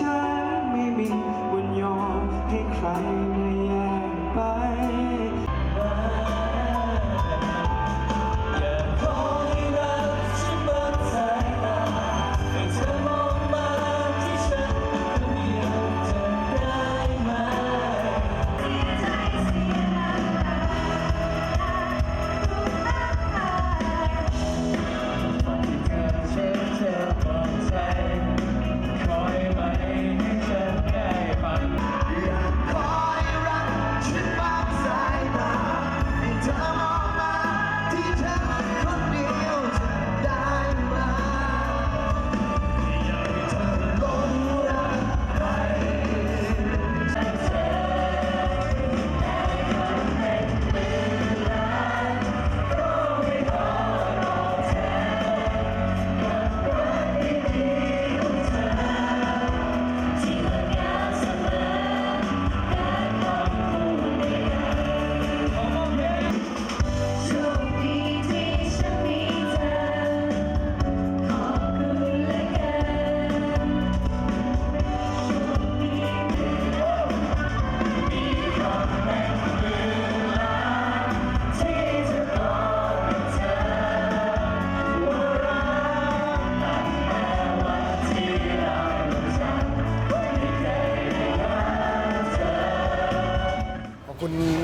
ฉันไม่มีวันยอมให้ใคร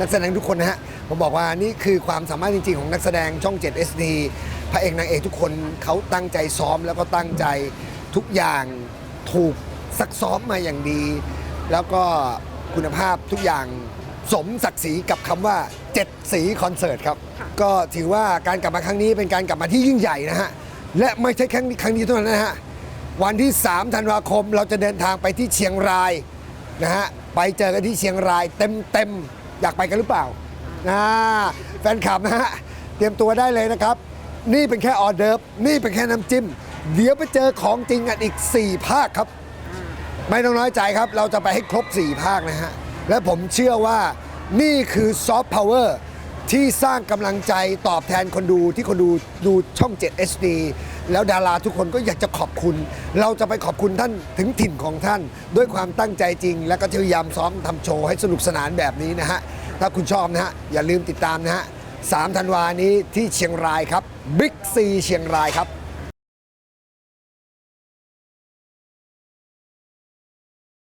นักแสดงทุกคนนะฮะผมบอกว่านี่คือความสามารถจริงๆ ของนักแสดงช่อง 7 SD พระเอกนางเอกทุกคนเขาตั้งใจซ้อมแล้วก็ตั้งใจทุกอย่างถูกซักซ้อมมาอย่างดี แล้วก็คุณภาพทุกอย่างสมศักดิ์ศรีกับคำว่า 7 สีคอนเสิร์ตครับ ก็ถือว่าการกลับมาครั้งนี้เป็นการกลับมาที่ยิ่งใหญ่นะฮะ และไม่ใช่แค่ครั้งนี้เท่านั้นนะฮะ วันที่ 3 ธันวาคมเราจะเดินทางไปที่เชียงรายนะฮะ ไปเจอกันที่เชียงรายเต็มเต็มๆ อยากไปกันหรือเปล่านะแฟนคลับนะฮะเตรียมตัวได้เลยนะครับ นี่เป็นแค่ออเดิร์ฟนี่เป็นแค่น้ำจิ้ม เดี๋ยวไปเจอของจริงกันอีก 4 ภาคครับ ไม่ต้องน้อยใจครับ เราจะไปให้ครบ 4 ภาคนะฮะ และผมเชื่อว่านี่คือซอฟต์พาวเวอร์ ที่สร้างกำลังใจตอบแทนคนดูที่คนดูดูช่อง 7 HD แล้วดาราทุกคนก็อยากจะขอบคุณ เราจะไปขอบคุณท่านถึงถิ่นของท่าน ด้วยความตั้งใจจริง และก็พยายามซ้อมทำโชว์ให้สนุกสนานแบบนี้นะฮะ ถ้าคุณชอบนะฮะ อย่าลืมติดตามนะฮะ3ธันวานี้ที่เชียงรายครับบิ๊กซีเชียงรายครับ